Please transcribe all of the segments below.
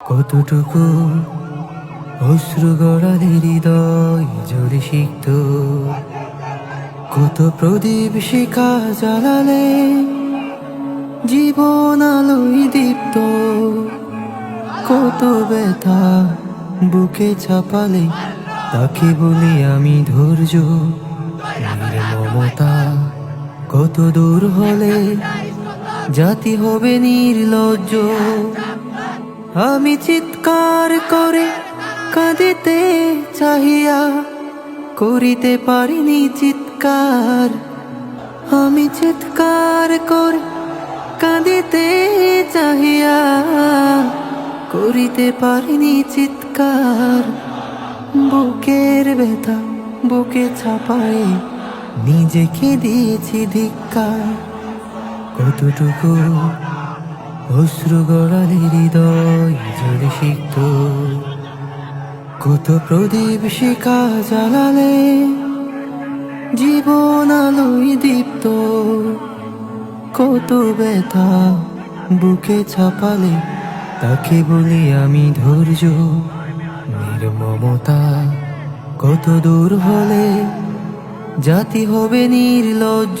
কতটুকু অশ্রু গড়ালে হৃদয় জোরে শিখত কত প্রদীপ শিখা জ্বালালে জীবন আলোয় দীপ্ত? কত ব্যথা বুকে চাপালে তাকে বলি আমি ধৈর্য মমতা কত দূর হলে জাতি হবে নির্লজ্জ? আমি চিৎকার করে কাঁদিতে চাহিয়া করিতে পারিনি চিৎকার। আমি চিৎকার করে কাঁদিতে চাহিয়া করিতে পারিনি চিৎকার। বুকের ব্যথা বুকে ছাপায় নিজেকে দিয়েছি ধিক্কার। কতটুকু অশ্রু গড়ালে হৃদয় জলে শিখত কত প্রদীপ শিখা জ্বালালে জীবন আলোয় দীপ্ত। কত ব্যথা বুকে ছাপালে তাকে বলি আমি ধৈর্য, নির্মমতা। কত দূর হলে জাতি হবে নির্লজ্জ।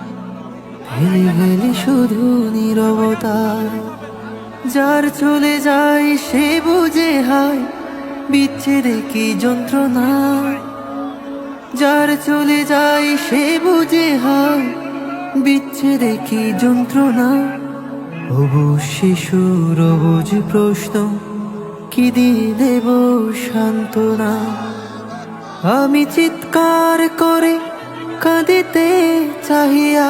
ফেলে গেলে শুধু নীরবতা। যার চলে যায় সে বুঝে হয়, বিচ্ছেদে কি যন্ত্রণা। যার চলে যায় সে বুঝে হয়, বিচ্ছেদে কি যন্ত্রণা। অবুজ শিশুর অবুজ প্রশ্ন, কি দিয়ে দেব সান্ত্বনা? আমি চিৎকার করে কাঁদিতে চাহিয়া